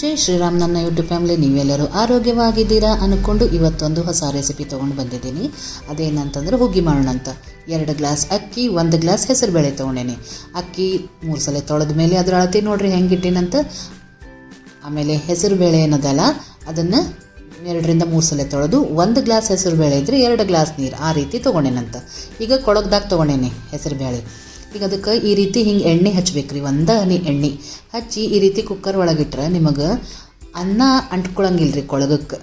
ಜೈ ಶ್ರೀರಾಮ್, ನನ್ನ YouTube family ನೀವೆಲ್ಲರೂ ಆರೋಗ್ಯವಾಗಿದ್ದೀರಾ ಅಂದ್ಕೊಂಡು ಇವತ್ತೊಂದು ಹೊಸ ರೆಸಿಪಿ ತೊಗೊಂಡು ಬಂದಿದ್ದೀನಿ. ಅದೇನಂತಂದ್ರೆ ಹುಗ್ಗಿ ಮಾಡೋಣ ಅಂತ. ಎರಡು ಗ್ಲಾಸ್ ಅಕ್ಕಿ, ಒಂದು ಗ್ಲಾಸ್ ಹೆಸರುಬೇಳೆ ತೊಗೊಂಡೇನಿ. ಅಕ್ಕಿ ಮೂರು ಸಲ ತೊಳೆದ ಮೇಲೆ ಅದ್ರ ಅಳತೆ ನೋಡ್ರಿ ಹೆಂಗೆ ಇಟ್ಟಿನಂತ. ಆಮೇಲೆ ಹೆಸರುಬೇಳೆ ಏನದಲ್ಲ ಅದನ್ನು ಎರಡರಿಂದ ಮೂರು ಸಲ ತೊಳೆದು ಒಂದು ಗ್ಲಾಸ್ ಹೆಸರು ಬೇಳೆ ಇದ್ದರೆ ಎರಡು ಗ್ಲಾಸ್ ನೀರು ಆ ರೀತಿ ತೊಗೊಂಡೇನಂತ. ಈಗ ಕೊಳಗ್ದಾಗ ಹೆಸರು ಹೆಸರುಬೇಳೆ. ಈಗ ಅದಕ್ಕೆ ಈ ರೀತಿ ಹಿಂಗೆ ಎಣ್ಣೆ ಹಚ್ಬೇಕು ರೀ ಎಣ್ಣೆ. ಹಚ್ಚಿ ಈ ರೀತಿ ಕುಕ್ಕರ್ ಒಳಗಿಟ್ರೆ ನಿಮಗೆ ಅನ್ನ ಅಂಟ್ಕೊಳಂಗಿಲ್ಲ ರೀ ಕೊಳಗಕ್ಕೆ.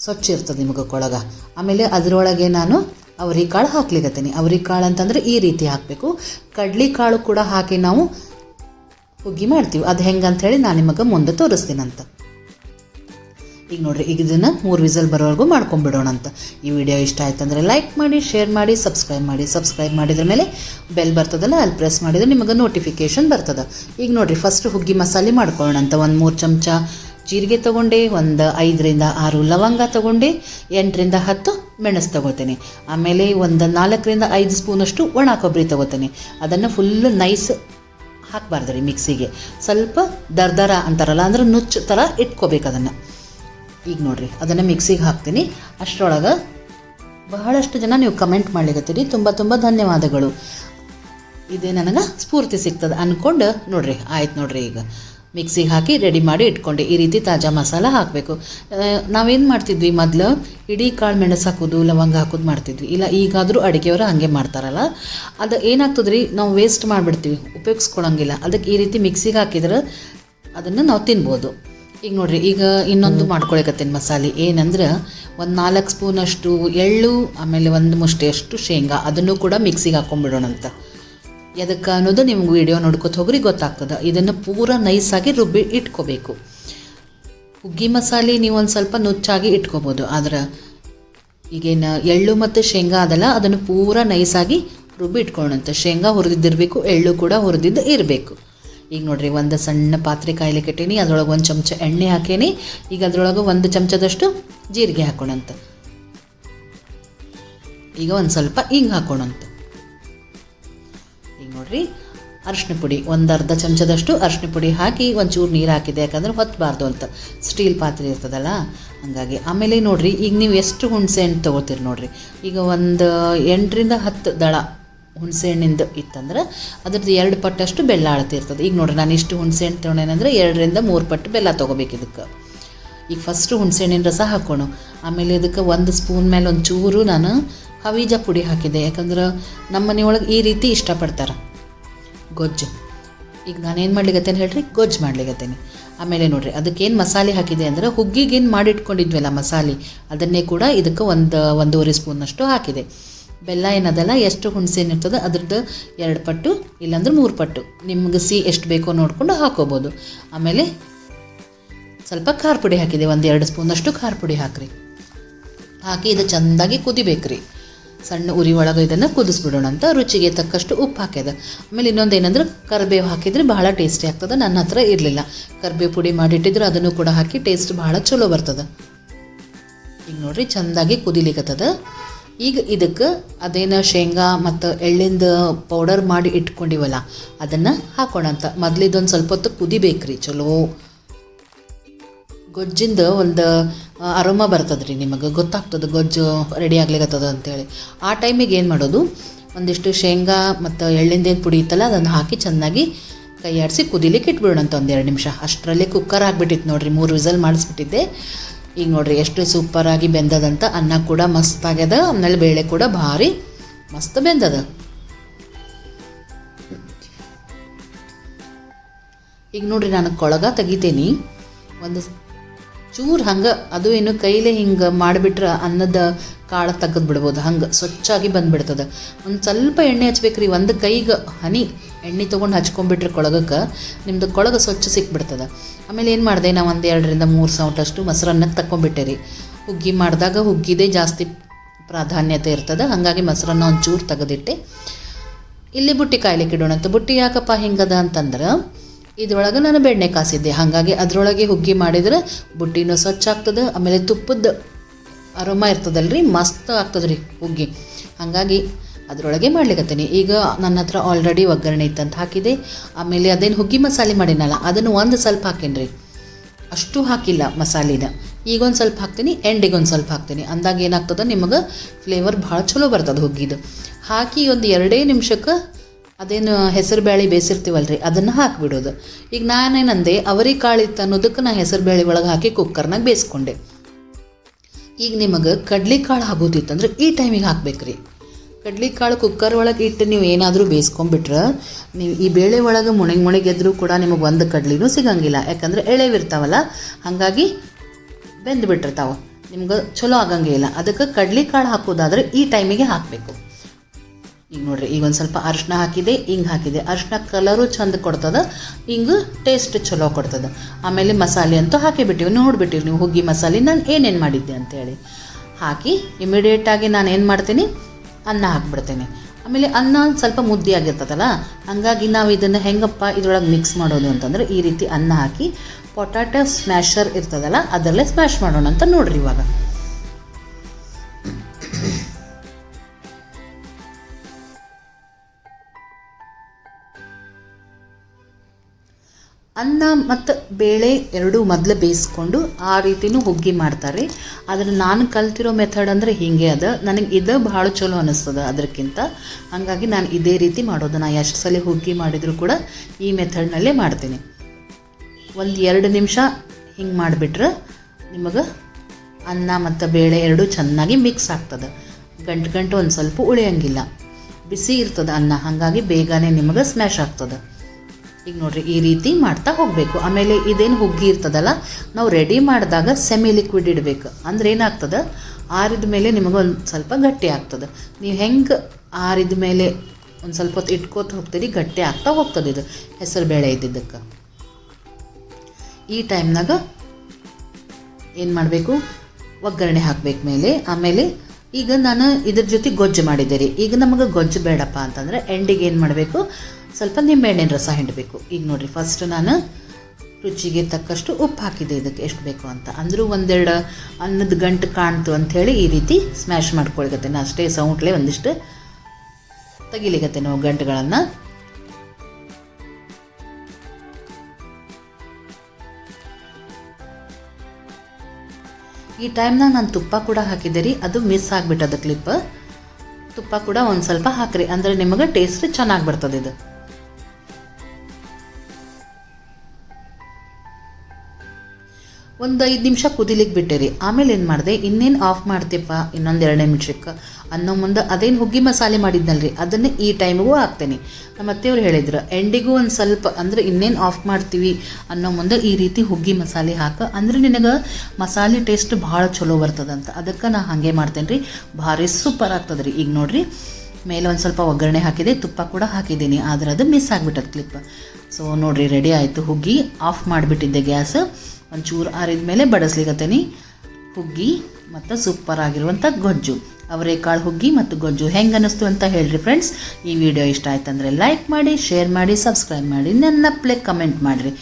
ಸ್ವಚ್ಛ ಇರ್ತದೆ ನಿಮಗೆ ಕೊಳಗ. ಆಮೇಲೆ ಅದರೊಳಗೆ ನಾನು ಅವ್ರಿ ಕಾಳು ಹಾಕ್ಲಿಕತ್ತೀನಿ. ಅವ್ರಿ ಕಾಳು ಅಂತಂದರೆ ಈ ರೀತಿ ಹಾಕಬೇಕು. ಕಡ್ಲಿ ಕಾಳು ಕೂಡ ಹಾಕಿ ನಾವು ಹುಗ್ಗಿ ಮಾಡ್ತೀವಿ. ಅದು ಹೆಂಗೆ ಹೇಳಿ ನಾನು ನಿಮಗೆ ಮುಂದೆ ತೋರಿಸ್ತೀನಂತ. ಈಗ ನೋಡಿರಿ, ಈಗ ಇದನ್ನು ಮೂರು ವಿಸಲ್ ಬರೋವರೆಗೂ ಮಾಡ್ಕೊಂಬಿಡೋಣ ಅಂತ ಈ ವಿಡಿಯೋ ಇಷ್ಟ ಆಯ್ತಂದ್ರೆ ಲೈಕ್ ಮಾಡಿ ಶೇರ್ ಮಾಡಿ ಸಬ್ಸ್ಕ್ರೈಬ್ ಮಾಡಿ. ಸಬ್ಸ್ಕ್ರೈಬ್ ಮಾಡಿದ್ರ ಮೇಲೆ ಬೆಲ್ ಬರ್ತದಲ್ಲ, ಅಲ್ಲಿ ಪ್ರೆಸ್ ಮಾಡಿದ್ರೆ ನಿಮಗೆ ನೋಟಿಫಿಕೇಶನ್ ಬರ್ತದೆ. ಈಗ ನೋಡಿರಿ ಫಸ್ಟ್ ಹುಗ್ಗಿ ಮಸಾಲೆ ಮಾಡ್ಕೊಳ್ಳೋಣ ಅಂತ ಒಂದು ಮೂರು ಚಮಚ ಜೀರಿಗೆ ತೊಗೊಂಡೆ, ಒಂದು ಐದರಿಂದ ಆರು ಲವಂಗ ತೊಗೊಂಡೆ, ಎಂಟರಿಂದ ಹತ್ತು ಮೆಣಸು ತಗೋತೇನೆ ಆಮೇಲೆ ಒಂದು ನಾಲ್ಕರಿಂದ ಐದು ಸ್ಪೂನಷ್ಟು ಒಣ ಕೊಬ್ಬರಿ ತೊಗೋತೇನೆ ಅದನ್ನು ಫುಲ್ ನೈಸ್ ಹಾಕಬಾರ್ದು ರೀ ಮಿಕ್ಸಿಗೆ ಸ್ವಲ್ಪ ದರ್ದರ ಅಂತಾರಲ್ಲ, ಅಂದ್ರೆ ನುಚ್ಚು ಥರ ಇಟ್ಕೋಬೇಕು ಅದನ್ನು. ಈಗ ನೋಡ್ರಿ, ಅದನ್ನು ಮಿಕ್ಸಿಗೆ ಹಾಕ್ತೀನಿ. ಅಷ್ಟರೊಳಗೆ ಬಹಳಷ್ಟು ಜನ ನೀವು ಕಮೆಂಟ್ ಮಾಡ್ಲಿಕತ್ತೀರಿ. ತುಂಬ ತುಂಬ ಧನ್ಯವಾದಗಳು. ಇದೇ ನನಗೆ ಸ್ಫೂರ್ತಿ ಸಿಗ್ತದೆ ಅಂದ್ಕೊಂಡು ನೋಡ್ರಿ, ಆಯ್ತು ನೋಡ್ರಿ ಈಗ. ಮಿಕ್ಸಿಗೆ ಹಾಕಿ ರೆಡಿ ಮಾಡಿ ಇಟ್ಕೊಂಡೆ. ಈ ರೀತಿ ತಾಜಾ ಮಸಾಲ ಹಾಕಬೇಕು. ನಾವೇನು ಮಾಡ್ತಿದ್ವಿ ಮೊದಲು? ಇಡೀ ಕಾಳು ಮೆಣಸು ಹಾಕೋದು, ಲವಂಗ ಹಾಕೋದು ಮಾಡ್ತಿದ್ವಿ. ಇಲ್ಲ, ಈಗಾದರೂ ಅಡುಗೆಯವರು ಹಾಗೆ ಮಾಡ್ತಾರಲ್ಲ. ಅದು ಏನಾಗ್ತದೆ ರೀ ನಾವು ವೇಸ್ಟ್ ಮಾಡಿಬಿಡ್ತೀವಿ, ಉಪಯೋಗಿಸ್ಕೊಳಂಗಿಲ್ಲ. ಅದಕ್ಕೆ ಈ ರೀತಿ ಮಿಕ್ಸಿಗೆ ಹಾಕಿದ್ರೆ ಅದನ್ನು ನಾವು ತಿನ್ಬೋದು. ಈಗ ನೋಡ್ರಿ ಈಗ ಇನ್ನೊಂದು ಮಾಡ್ಕೊಳಕತ್ತೇನೆ ಮಸಾಲೆ. ಏನಂದ್ರೆ ಒಂದು ನಾಲ್ಕು ಸ್ಪೂನಷ್ಟು ಎಳ್ಳು ಆಮೇಲೆ ಒಂದು ಮುಷ್ಟಿಯಷ್ಟು ಶೇಂಗಾ. ಅದನ್ನು ಕೂಡ ಮಿಕ್ಸಿಗೆ ಹಾಕೊಂಡ್ಬಿಡೋಣ ಅಂತ. ಎದಕ್ಕೆ ಅನ್ನೋದು ನಿಮ್ಗೆ ವಿಡಿಯೋ ನೋಡ್ಕೊತ ಹೋಗ್ರಿ ಗೊತ್ತಾಗ್ತದೆ. ಇದನ್ನು ಪೂರ ನೈಸಾಗಿ ರುಬ್ಬಿ ಇಟ್ಕೋಬೇಕು. ಹುಗ್ಗಿ ಮಸಾಲೆ ನೀವು ಒಂದು ಸ್ವಲ್ಪ ನುಚ್ಚಾಗಿ ಇಟ್ಕೋಬೋದು. ಆದ್ರೆ ಈಗೇನು ಎಳ್ಳು ಮತ್ತು ಶೇಂಗಾ ಅದಲ್ಲ ಅದನ್ನು ಪೂರ ನೈಸಾಗಿ ರುಬ್ಬಿ ಇಟ್ಕೊಳ್ಳೋಣಂತೆ ಶೇಂಗಾ ಹುರಿದಿದ್ದಿರಬೇಕು ಎಳ್ಳು ಕೂಡ ಹುರಿದಿದ್ದು ಇರಬೇಕು. ಈಗ ನೋಡ್ರಿ, ಒಂದು ಸಣ್ಣ ಪಾತ್ರೆ ಕಾಯ್ಲಿಕ್ಕೆ ಕಟ್ಟೀನಿ ಅದ್ರೊಳಗೆ ಒಂದು ಚಮಚ ಎಣ್ಣೆ ಹಾಕೇನಿ. ಈಗ ಅದ್ರೊಳಗೆ ಒಂದು ಚಮಚದಷ್ಟು ಜೀರಿಗೆ ಹಾಕೋಣಂತ. ಈಗ ಒಂದು ಸ್ವಲ್ಪ ಹಿಂಗೆ ಹಾಕೋಣಂತ. ಈಗ ನೋಡ್ರಿ ಅರಿಶಿನ ಪುಡಿ, ಒಂದು ಅರ್ಧ ಚಮಚದಷ್ಟು ಅರಿಶಿನ ಪುಡಿ ಹಾಕಿ ಒಂಚೂರು ನೀರು ಹಾಕಿದೆ, ಯಾಕಂದ್ರೆ ಹೊತ್ತಬಾರ್ದು ಅಂತ. ಸ್ಟೀಲ್ ಪಾತ್ರೆ ಇರ್ತದಲ್ಲ, ಹಾಗಾಗಿ ಆಮೇಲೆ ನೋಡ್ರಿ, ಈಗ ನೀವು ಎಷ್ಟು ಹುಣಸೆ ಹಣ್ಣು ತೊಗೋತೀರಿ ನೋಡ್ರಿ. ಈಗ ಒಂದು ಎಂಟರಿಂದ ಹತ್ತು ದಳ ಹುಣಸೆ ಹಣ್ಣಿಂದು ಇತ್ತಂದ್ರೆ ಅದ್ರದ್ದು ಎರಡು ಪಟ್ಟಷ್ಟು ಬೆಲ್ಲ ಅಳತಿ ಇರ್ತದೆ. ಈಗ ನೋಡ್ರಿ, ನಾನು ಇಷ್ಟು ಹುಣಸೆ ಹಣ್ಣು ತೊಗೊಂಡೇನಂದ್ರೆ ಎರಡರಿಂದ ಮೂರು ಪಟ್ಟು ಬೆಲ್ಲ ತೊಗೋಬೇಕು ಇದಕ್ಕೆ. ಈಗ ಫಸ್ಟು ಹುಣಸೆ ಹಣ್ಣಿನ ರಸ ಹಾಕೋಣ. ಆಮೇಲೆ ಇದಕ್ಕೆ ಒಂದು ಸ್ಪೂನ್ ಮೇಲೆ ಒಂದು ಚೂರು ನಾನು ಹವೀಜ ಪುಡಿ ಹಾಕಿದೆ. ಯಾಕಂದ್ರೆ ನಮ್ಮ ಮನೆಯೊಳಗೆ ಈ ರೀತಿ ಇಷ್ಟಪಡ್ತಾರೆ. ಗೊಜ್ಜು. ಈಗ ನಾನೇನು ಮಾಡ್ಲಿಕ್ಕತ್ತೇನೆ ಹೇಳ್ರಿ, ಗೊಜ್ಜು ಮಾಡ್ಲಿಕ್ಕತ್ತೇನೆ ಆಮೇಲೆ ನೋಡಿರಿ, ಅದಕ್ಕೇನು ಮಸಾಲೆ ಹಾಕಿದೆ ಅಂದ್ರೆ ಹುಗ್ಗಿಗೇನು ಮಾಡಿಟ್ಕೊಂಡಿದ್ವಲ್ಲ ಮಸಾಲೆ, ಅದನ್ನೇ ಕೂಡ ಇದಕ್ಕೆ ಒಂದು, ಒಂದೂವರೆ ಸ್ಪೂನಷ್ಟು ಹಾಕಿದೆ. ಬೆಲ್ಲ ಏನದಲ್ಲ, ಎಷ್ಟು ಹುಣಸೇನು ಇರ್ತದೆ ಅದ್ರದ್ದು ಎರಡು ಪಟ್ಟು, ಇಲ್ಲಾಂದ್ರೆ ಮೂರು ಪಟ್ಟು. ನಿಮ್ಗೆ ಸಿಹಿ ಎಷ್ಟು ಬೇಕೋ ನೋಡಿಕೊಂಡು ಹಾಕೋಬೋದು. ಆಮೇಲೆ ಸ್ವಲ್ಪ ಖಾರ ಪುಡಿ ಹಾಕಿದೆ, ಒಂದು ಎರಡು ಸ್ಪೂನಷ್ಟು ಖಾರ ಪುಡಿ ಹಾಕ್ರಿ. ಹಾಕಿ ಇದು ಚೆಂದಾಗಿ ಕುದಿಬೇಕ್ರಿ. ಸಣ್ಣ ಉರಿ ಒಳಗೆ ಇದನ್ನು ಕುದಿಸ್ಬಿಡೋಣ ಅಂತ ರುಚಿಗೆ ತಕ್ಕಷ್ಟು ಉಪ್ಪು ಹಾಕಿದೆ ಆಮೇಲೆ ಇನ್ನೊಂದು ಏನಂದ್ರೆ, ಕರಿಬೇವು ಹಾಕಿದರೆ ಬಹಳ ಟೇಸ್ಟಿ ಆಗ್ತದೆ, ನನ್ನ ಹತ್ರ ಇರಲಿಲ್ಲ. ಕರಿಬೇವು ಪುಡಿ ಮಾಡಿಟ್ಟಿದ್ರೆ, ಅದನ್ನು ಕೂಡ ಹಾಕಿ ಟೇಸ್ಟ್ ಭಾಳ ಚಲೋ ಬರ್ತದೆ. ಈಗ ನೋಡ್ರಿ, ಚೆಂದಾಗಿ ಕುದಿಲಿಕ್ಕತ್ತದ ಈಗ ಇದಕ್ಕೆ ಅದೇನು ಶೇಂಗಾ ಮತ್ತು ಎಳ್ಳಿಂದ ಪೌಡರ್ ಮಾಡಿ ಇಟ್ಕೊಂಡಿವಲ್ಲ, ಅದನ್ನು ಹಾಕೋಣಂತ. ಮೊದಲಿದೊಂದು ಸ್ವಲ್ಪ ಹೊತ್ತು ಕುದಿಬೇಕ್ರಿ, ಚಲೋ. ಗೊಜ್ಜಿಂದ ಒಂದು ಅರೋಮ ಬರ್ತದ್ರಿ ನಿಮಗೆ, ಗೊತ್ತಾಗ್ತದೆ ಗೊಜ್ಜು ರೆಡಿ ಆಗ್ಲಿಕ್ಕತ್ತದ ಅಂತೇಳಿ. ಆ ಟೈಮಿಗೆ ಏನು ಮಾಡೋದು, ಒಂದಿಷ್ಟು ಶೇಂಗಾ ಮತ್ತು ಎಳ್ಳಿಂದೇನು ಪುಡಿ ಇತ್ತಲ್ಲ, ಅದನ್ನು ಹಾಕಿ ಚೆನ್ನಾಗಿ ಕೈಯಾಡಿಸಿ ಕುದಿಲಿಕ್ಕೆ ಇಟ್ಬಿಡೋಣಂತ ಒಂದು ಎರಡು ನಿಮಿಷ. ಅಷ್ಟರಲ್ಲಿ ಕುಕ್ಕರ್ ಹಾಕ್ಬಿಟ್ಟಿತ್ತು ನೋಡಿರಿ, ಮೂರು ವಿಸಲ್ ಮಾಡಿಸ್ಬಿಟ್ಟಿದ್ದೆ. ಈಗ ನೋಡ್ರಿ, ಎಷ್ಟು ಸೂಪರಾಗಿ ಬೆಂದದಂತ ಅನ್ನ ಕೂಡ ಮಸ್ತ್ ಆಗ್ಯದ, ಆಮೇಲೆ ಬೇಳೆ ಕೂಡ ಭಾರಿ ಮಸ್ತ್ ಬೆಂದದ. ಈಗ ನೋಡ್ರಿ ನಾನು ಕೊಳಗ ತೆಗಿತೇನಿ. ಒಂದು ಚೂರು ಹಂಗೆ, ಅದು ಏನು ಕೈಲೇ ಹಿಂಗೆ ಮಾಡಿಬಿಟ್ರೆ ಅನ್ನದ ಕಾಳು ತೆಗೆದು ಬಿಡ್ಬೋದು, ಹಂಗೆ ಸ್ವಚ್ಛಾಗಿ ಬಂದುಬಿಡ್ತದೆ. ಒಂದು ಸ್ವಲ್ಪ ಎಣ್ಣೆ ಹಚ್ಬೇಕ್ರಿ, ಒಂದು ಕೈಗೆ ಹನಿ ಎಣ್ಣೆ ತೊಗೊಂಡು ಹಚ್ಕೊಂಡ್ಬಿಟ್ರೆ ಕೊಳಗಕ್ಕೆ ನಿಮ್ಮದು ಕೊಳಗ ಸ್ವಚ್ಛ ಸಿಕ್ಬಿಡ್ತದೆ. ಆಮೇಲೆ ಏನು ಮಾಡಿದೆ, ನಾವು ಒಂದು ಎರಡರಿಂದ ಮೂರು ಸೌಟಷ್ಟು ಮೊಸರನ್ನ ತಕ್ಕೊಂಡ್ಬಿಟ್ಟೆ ರೀ ಹುಗ್ಗಿ ಮಾಡಿದಾಗ ಹುಗ್ಗಿದೇ ಜಾಸ್ತಿ ಪ್ರಾಧಾನ್ಯತೆ ಇರ್ತದೆ, ಹಾಗಾಗಿ ಮೊಸರನ್ನ ಒಂಚೂರು ತೆಗೆದಿಟ್ಟೆ, ಇಲ್ಲಿ ಬುಟ್ಟಿ ಕಾಯ್ಲಿಕ್ಕೆ ಇಡೋಣ ಅಂತ. ಬುಟ್ಟಿ ಯಾಕಪ್ಪ ಹಿಂಗದ ಅಂತಂದ್ರೆ, ಇದ್ರೊಳಗೆ ನಾನು ಬೆಣ್ಣೆ ಕಾಸಿದ್ದೆ. ಹಾಗಾಗಿ ಅದರೊಳಗೆ ಹುಗ್ಗಿ ಮಾಡಿದ್ರೆ ಬುಟ್ಟಿನೂ ಸ್ವಚ್ಛ ಆಗ್ತದೆ, ಆಮೇಲೆ ತುಪ್ಪದ ಅರೋಮ ಇರ್ತದಲ್ರಿ, ಮಸ್ತ್ ಆಗ್ತದ್ರಿ ಹುಗ್ಗಿ. ಹಾಗಾಗಿ ಅದರೊಳಗೆ ಮಾಡ್ಲಿಕತ್ತೀನಿ. ಈಗ ನನ್ನ ಹತ್ರ ಆಲ್ರೆಡಿ ಒಗ್ಗರಣೆ ಇತ್ತಂತ ಹಾಕಿದೆ. ಆಮೇಲೆ ಅದೇನು ಹುಗ್ಗಿ ಮಸಾಲೆ ಮಾಡಿನಲ್ಲ, ಅದನ್ನು ಒಂದು ಸ್ವಲ್ಪ ಹಾಕೇನಿ ರೀ ಅಷ್ಟು ಹಾಕಿಲ್ಲ ಮಸಾಲಿನ. ಈಗೊಂದು ಸ್ವಲ್ಪ ಹಾಕ್ತೀನಿ ಎಂಡಿಗೆ ಒಂದು ಸ್ವಲ್ಪ ಹಾಕ್ತೀನಿ. ಅಂದಾಗ ಏನಾಗ್ತದೆ, ನಿಮಗೆ ಫ್ಲೇವರ್ ಭಾಳ ಚಲೋ ಬರ್ತದೆ ಹುಗ್ಗಿದು. ಹಾಕಿ ಒಂದು ಎರಡೇ ನಿಮಿಷಕ್ಕೆ ಅದೇನು ಹೆಸರು ಬೇಯಿಸಿರ್ತೀವಲ್ಲ ರೀ ಅದನ್ನು ಹಾಕಿಬಿಡೋದು. ಈಗ ನಾನೇನಂದೆ ಕಾಳು ಇತ್ತು ಅನ್ನೋದಕ್ಕೆ ನಾನು ಹೆಸರು ಬೇಳೆ ಒಳಗೆ ಹಾಕಿ ಕುಕ್ಕರ್ನಾಗ ಬೇಯಿಸ್ಕೊಂಡೆ ಈಗ ನಿಮಗೆ ಕಡ್ಲೆಕಾಳು ಆಗೋದಿತ್ತಂದ್ರೆ ಈ ಟೈಮಿಗೆ ಹಾಕ್ಬೇಕ್ರಿ. ಕಡ್ಲೆಕಾಳು ಕುಕ್ಕರ್ ಒಳಗೆ ಇಟ್ಟು ನೀವು ಏನಾದರೂ ಬೇಯಿಸ್ಕೊಂಬಿಟ್ರೆ ನೀವು ಈ ಬೇಳೆ ಒಳಗೆ ಮುಣಿಗೆ ಮುಣಗಿದ್ರು ಕೂಡ ನಿಮಗೆ ಒಂದು ಕಡ್ಲಿನೂ ಸಿಗಂಗಿಲ್ಲ. ಯಾಕಂದ್ರೆ ಎಳೆವಿರ್ತಾವಲ್ಲ ಹಾಗಾಗಿ ಬೆಂದು ಬಿಟ್ಟಿರ್ತಾವೆ ನಿಮ್ಗೆ ಚಲೋ ಆಗಂಗೇ ಇಲ್ಲ. ಅದಕ್ಕೆ ಕಡ್ಲೆಕಾಳು ಹಾಕೋದಾದ್ರೆ ಈ ಟೈಮಿಗೆ ಹಾಕಬೇಕು. ಈಗ ನೋಡ್ರಿ, ಈಗ ಒಂದು ಸ್ವಲ್ಪ ಅರ್ಶಿನ ಹಾಕಿದೆ, ಹಿಂಗೆ ಹಾಕಿದೆ. ಅರ್ಶಿನ ಕಲರು ಚಂದ ಕೊಡ್ತದ, ಹಿಂಗೆ ಟೇಸ್ಟ್ ಚಲೋ ಕೊಡ್ತದ. ಆಮೇಲೆ ಮಸಾಲೆ ಅಂತೂ ಹಾಕಿಬಿಟ್ಟಿವಿ. ನೋಡಿಬಿಟ್ಟಿವಿ ನೀವು ಹುಗ್ಗಿ ಮಸಾಲೆ, ನಾನು ಏನೇನು ಮಾಡಿದ್ದೆ ಅಂತೇಳಿ. ಹಾಕಿ ಇಮಿಡಿಯೇಟಾಗಿ ನಾನು ಏನು ಮಾಡ್ತೀನಿ ಅನ್ನ ಹಾಕ್ಬಿಡ್ತೇನೆ. ಆಮೇಲೆ ಅನ್ನ ಸ್ವಲ್ಪ ಮುದ್ದೆ ಆಗಿರ್ತದಲ್ಲ ಹಾಗಾಗಿ ನಾವು ಇದನ್ನು ಹೆಂಗಪ್ಪ ಇದ್ರೊಳಗೆ ಮಿಕ್ಸ್ ಮಾಡೋದು ಅಂತಂದ್ರೆ ಈ ರೀತಿ ಅನ್ನ ಹಾಕಿ, ಪೊಟ್ಯಾಟೊ ಸ್ಮ್ಯಾಶರ್ ಇರ್ತದಲ್ಲ, ಅದರಲ್ಲೇ ಸ್ಮ್ಯಾಶ್ ಮಾಡೋಣ ಅಂತ ನೋಡ್ರಿ ಇವಾಗ. ಅನ್ನ ಮತ್ತು ಬೇಳೆ ಎರಡೂ ಮೊದಲು ಬೇಯಿಸ್ಕೊಂಡು ಆ ರೀತಿನೂ ಹುಗ್ಗಿ ಮಾಡ್ತಾರೆ. ಆದರೆ ನಾನು ಕಲ್ತಿರೋ ಮೆಥಡ್ ಅಂದರೆ ಹೀಗೆ ಅದ. ನನಗೆ ಇದು ಭಾಳ ಚಲೋ ಅನ್ನಿಸ್ತದ ಅದಕ್ಕಿಂತ ಹಾಗಾಗಿ ನಾನು ಇದೇ ರೀತಿ ಮಾಡೋದು ನಾನು ಎಷ್ಟು ಸಲ ಹುಗ್ಗಿ ಮಾಡಿದರೂ ಕೂಡ ಈ ಮೆಥಡ್ನಲ್ಲೇ ಮಾಡ್ತೀನಿ. ಒಂದು ಎರಡು ನಿಮಿಷ ಹಿಂಗೆ ಮಾಡಿಬಿಟ್ರೆ ನಿಮಗೆ ಅನ್ನ ಮತ್ತು ಬೇಳೆ ಎರಡೂ ಚೆನ್ನಾಗಿ ಮಿಕ್ಸ್ ಆಗ್ತದೆ. ಗಂಟು ಗಂಟು ಒಂದು ಸ್ವಲ್ಪ ಉಳಿಯಂಗಿಲ್ಲ. ಬಿಸಿ ಇರ್ತದೆ ಅನ್ನ, ಹಾಗಾಗಿ ಬೇಗನೆ ನಿಮಗೆ ಸ್ಮ್ಯಾಶ್ ಆಗ್ತದೆ. ಈಗ ನೋಡ್ರಿ, ಈ ರೀತಿ ಮಾಡ್ತಾ ಹೋಗಬೇಕು. ಆಮೇಲೆ ಇದೇನು ಹುಗ್ಗಿ ಇರ್ತದಲ್ಲ, ನಾವು ರೆಡಿ ಮಾಡಿದಾಗ ಸೆಮಿ ಲಿಕ್ವಿಡ್ ಇಡಬೇಕು. ಅಂದ್ರೆ ಏನಾಗ್ತದ? ಆರಿದ ಮೇಲೆ ನಿಮಗೆ ಒಂದು ಸ್ವಲ್ಪ ಗಟ್ಟಿ ಆಗ್ತದೆ. ನೀವು ಹೆಂಗೆ ಆರಿದ ಮೇಲೆ ಒಂದು ಸ್ವಲ್ಪ ಹೊತ್ತು ಇಟ್ಕೋತ ಹೋಗ್ತೀರಿ, ಗಟ್ಟಿ ಆಗ್ತಾ ಹೋಗ್ತದೆ ಇದು, ಹೆಸರು ಬೇಳೆ ಇದ್ದಿದ್ದಕ್ಕೆ. ಈ ಟೈಮ್ನಾಗ ಏನು ಮಾಡಬೇಕು? ಒಗ್ಗರಣೆ ಹಾಕ್ಬೇಕು ಮೇಲೆ. ಆಮೇಲೆ ಈಗ ನಾನು ಇದ್ರ ಜೊತೆ ಗೊಜ್ಜು ಮಾಡಿದ್ದೆ ರೀ ಈಗ ನಮಗೆ ಗೊಜ್ಜು ಬೇಡಪ್ಪ ಅಂತಂದರೆ, ಎಂಡಿಗೆ ಏನು ಮಾಡಬೇಕು? ಸ್ವಲ್ಪ ನಿಂಬೆಹಣ್ಣಿನ ರಸ ಹಿಂಡಬೇಕು. ಈಗ ನೋಡಿರಿ ಫಸ್ಟ್ ನಾನು ರುಚಿಗೆ ತಕ್ಕಷ್ಟು ಉಪ್ಪು ಹಾಕಿದೆ ಇದಕ್ಕೆ ಎಷ್ಟು ಬೇಕು ಅಂತ. ಅಂದರೂ ಒಂದೆರಡು ಅನ್ನದ ಗಂಟು ಕಾಣ್ತು ಅಂಥೇಳಿ ಈ ರೀತಿ ಸ್ಮ್ಯಾಶ್ ಮಾಡ್ಕೊಳ್ಗತ್ತೇನೆ ಅಷ್ಟೇ ಸೌಂಟ್ಲೆ ಒಂದಿಷ್ಟು ತೆಗಿಲಿಗತ್ತೆ ನಾವು ಗಂಟುಗಳನ್ನು. ಈ ಟೈಮ್ನಾಗ ನಾನು ತುಪ್ಪ ಕೂಡ ಹಾಕಿದ್ದೆ ರೀ. ಅದು ಮಿಸ್ ಆಗಿಬಿಟ್ಟದ ಕ್ಲಿಪ್ ತುಪ್ಪ ಕೂಡ ಒಂದು ಸ್ವಲ್ಪ ಹಾಕ್ರಿ. ಅಂದರೆ ನಿಮಗೆ ಟೇಸ್ಟ್ ಚೆನ್ನಾಗಿ ಬರ್ತದೆ ಇದು. ಒಂದು ಐದು ನಿಮಿಷ ಕುದಿಲಿಕ್ಕೆ ಬಿಟ್ಟೆ ಆಮೇಲೆ ಏನು ಮಾಡಿದೆ? ಇನ್ನೇನು ಆಫ್ ಮಾಡ್ತೀಪ್ಪ ಇನ್ನೊಂದು ಎರಡನೇ ನಿಮಿಷಕ್ಕೆ ಅನ್ನೋ ಮುಂದೆ ಅದೇನು ಹುಗ್ಗಿ ಮಸಾಲೆ ಮಾಡಿದ್ನಲ್ರಿ? ಅದನ್ನು ಈ ಟೈಮಿಗೂ ಹಾಕ್ತೇನೆ. ನಮ್ಮ ಅತ್ತೆಯವ್ರು ಹೇಳಿದ್ರು, ಎಂಡಿಗೂ ಒಂದು ಸ್ವಲ್ಪ ಅಂದರೆ ಇನ್ನೇನು ಆಫ್ ಮಾಡ್ತೀವಿ ಅನ್ನೋ ಮುಂದೆ ಈ ರೀತಿ ಹುಗ್ಗಿ ಮಸಾಲೆ ಹಾಕ. ಅಂದ್ರೆ ನಿನಗೆ ಮಸಾಲೆ ಟೇಸ್ಟ್ ಭಾಳ ಚಲೋ ಬರ್ತದಂತ. ಅದಕ್ಕೆ ನಾ ಹಾಗೆ ಮಾಡ್ತೇನೆ ರೀ ಭಾರಿ ಸೂಪರ್ ಆಗ್ತದೆ ರೀ ಈಗ ನೋಡಿರಿ, ಮೇಲೆ ಒಂದು ಸ್ವಲ್ಪ ಒಗ್ಗರಣೆ ಹಾಕಿದೆ, ತುಪ್ಪ ಕೂಡ ಹಾಕಿದ್ದೀನಿ. ಆದರೆ ಅದು ಮಿಸ್ ಆಗಿಬಿಟ್ಟದ ಕ್ಲಿಪ್ ಸೊ ನೋಡಿರಿ ರೆಡಿ ಆಯಿತು ಹುಗ್ಗಿ. ಆಫ್ ಮಾಡಿಬಿಟ್ಟಿದ್ದೆ ಗ್ಯಾಸ್. ಒಂಚೂರು ಆರಿದ ಮೇಲೆ ಬಡಿಸ್ಲಿಕತ್ತೀನಿ. ಹುಗ್ಗಿ ಮತ್ತು ಸೂಪರ್ ಆಗಿರುವಂಥ ಗೊಜ್ಜು. ಅವರೆಕಾಳು ಹುಗ್ಗಿ ಮತ್ತು ಗೊಜ್ಜು ಹೆಂಗೆ ಅನ್ನಿಸ್ತು ಅಂತ ಹೇಳಿರಿ ಫ್ರೆಂಡ್ಸ್ ಈ ವಿಡಿಯೋ ಇಷ್ಟ ಆಯ್ತಂದರೆ ಲೈಕ್ ಮಾಡಿ ಶೇರ್ ಮಾಡಿ ಸಬ್ಸ್ಕ್ರೈಬ್ ಮಾಡಿ ನನ್ನ ಪ್ಲೇ ಕಮೆಂಟ್ ಮಾಡಿರಿ.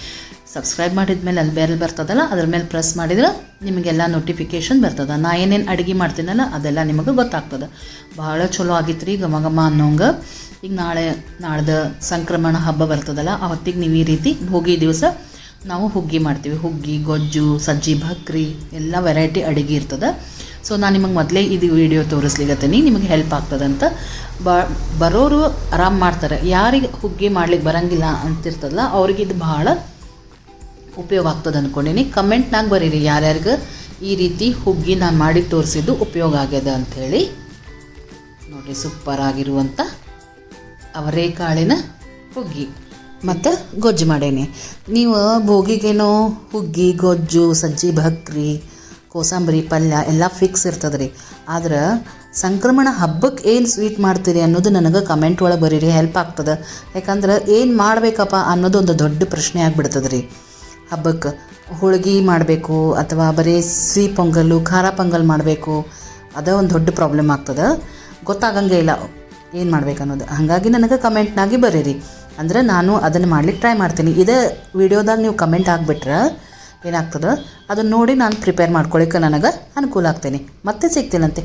ಸಬ್ಸ್ಕ್ರೈಬ್ ಮಾಡಿದ ಮೇಲೆ ಅಲ್ಲಿ ಬೇರೆ ಬರ್ತದಲ್ಲ, ಅದ್ರ ಮೇಲೆ ಪ್ರೆಸ್ ಮಾಡಿದ್ರೆ ನಿಮಗೆಲ್ಲ ನೋಟಿಫಿಕೇಶನ್ ಬರ್ತದೆ. ನಾ ಏನೇನು ಅಡುಗೆ ಮಾಡ್ತೀನಲ್ಲ, ಅದೆಲ್ಲ ನಿಮಗೆ ಗೊತ್ತಾಗ್ತದೆ. ಭಾಳ ಚಲೋ ಆಗಿತ್ತು ರೀ ಘಮ ಘಮ ಅನ್ನೋಂಗ. ಈಗ ನಾಳೆ, ನಾಳ್ದು ಸಂಕ್ರಮಣ ಹಬ್ಬ ಬರ್ತದಲ್ಲ, ಅವತ್ತಿಗೆ ನೀವು ಈ ರೀತಿ ಭೋಗಿ ದಿವಸ ನಾವು ಹುಗ್ಗಿ ಮಾಡ್ತೀವಿ. ಹುಗ್ಗಿ, ಗೊಜ್ಜು, ಸಜ್ಜಿ, ಭಕ್ರಿ ಎಲ್ಲ ವೆರೈಟಿ ಅಡುಗೆ ಇರ್ತದೆ. ಸೊ ನಾನು ನಿಮಗೆ ಮೊದಲೇ ಇದು ವಿಡಿಯೋ ತೋರಿಸ್ಲಿಗತ್ತೀನಿ ನಿಮಗೆ ಹೆಲ್ಪ್ ಆಗ್ತದಂತ. ಬ, ಬರೋರು ಆರಾಮ್ ಮಾಡ್ತಾರೆ. ಯಾರಿಗೆ ಹುಗ್ಗಿ ಮಾಡ್ಲಿಕ್ಕೆ ಬರಂಗಿಲ್ಲ ಅಂತಿರ್ತದಲ್ಲ, ಅವ್ರಿಗೆ ಇದು ಭಾಳ ಉಪಯೋಗ ಆಗ್ತದೆ ಅಂದ್ಕೊಂಡೀನಿ ಕಮೆಂಟ್ನಾಗ ಬರೀರಿ. ಯಾರ್ಯಾರಿಗೆ ಈ ರೀತಿ ಹುಗ್ಗಿ ನಾನು ಮಾಡಿ ತೋರಿಸಿದ್ದು ಉಪಯೋಗ ಆಗ್ಯದ ಅಂಥೇಳಿ ನೋಡಿರಿ. ಸೂಪರ್ ಆಗಿರುವಂಥ ಅವರೇಕಾಳಿನ ಹುಗ್ಗಿ. ಮತ್ತು ಗೊಜ್ಜು ಮಾಡೇನಿ. ನೀವು ಭೋಗಿಗೇನೋ ಹುಗ್ಗಿ, ಗೊಜ್ಜು, ಸಜ್ಜಿ, ಭಕ್ರಿ, ಕೋಸಂಬರಿ, ಪಲ್ಯ ಎಲ್ಲ ಫಿಕ್ಸ್ ಇರ್ತದೆ ರೀ ಆದ್ರೆ ಸಂಕ್ರಮಣ ಹಬ್ಬಕ್ಕೆ ಏನು ಸ್ವೀಟ್ ಮಾಡ್ತೀರಿ ಅನ್ನೋದು ನನಗೆ ಕಮೆಂಟ್ ಒಳಗೆ ಬರೀರಿ ಹೆಲ್ಪ್ ಆಗ್ತದೆ. ಯಾಕಂದ್ರೆ ಏನು ಮಾಡಬೇಕಪ್ಪ ಅನ್ನೋದು ಒಂದು ದೊಡ್ಡ ಪ್ರಶ್ನೆ ಆಗಿಬಿಡ್ತದೆ ರೀ ಹಬ್ಬಕ್ಕೆ ಹೋಳ್ಗೆ ಮಾಡಬೇಕು ಅಥವಾ ಬರೀ ಸಿಹಿ ಪೊಂಗಲ್ಲು ಖಾರ ಪೊಂಗಲ್ ಮಾಡಬೇಕು, ಅದೇ ಒಂದು ದೊಡ್ಡ ಪ್ರಾಬ್ಲಮ್ ಆಗ್ತದೆ. ಗೊತ್ತಾಗಂಗೆ ಇಲ್ಲ ಏನು ಮಾಡ್ಬೇಕು ಅನ್ನೋದು ಹಾಗಾಗಿ ನನಗೆ ಕಮೆಂಟ್ನಾಗಿ ಬರೀರಿ. ಅಂದ್ರೆ ನಾನು ಅದನ್ನು ಮಾಡ್ಲಿಕ್ಕೆ ಟ್ರೈ ಮಾಡ್ತೀನಿ. ಇದೇ ವಿಡಿಯೋದಾಗ ನೀವು ಕಮೆಂಟ್ ಆಗಿಬಿಟ್ರೆ ಏನಾಗ್ತದೆ? ಅದನ್ನು ನೋಡಿ ನಾನು ಪ್ರಿಪೇರ್ ಮಾಡ್ಕೊಳ್ಳಿಕ್ಕೆ ನನಗೆ ಅನುಕೂಲ ಆಗ್ತೀನಿ. ಮತ್ತೆ ಸಿಗ್ತೀನಂತೆ.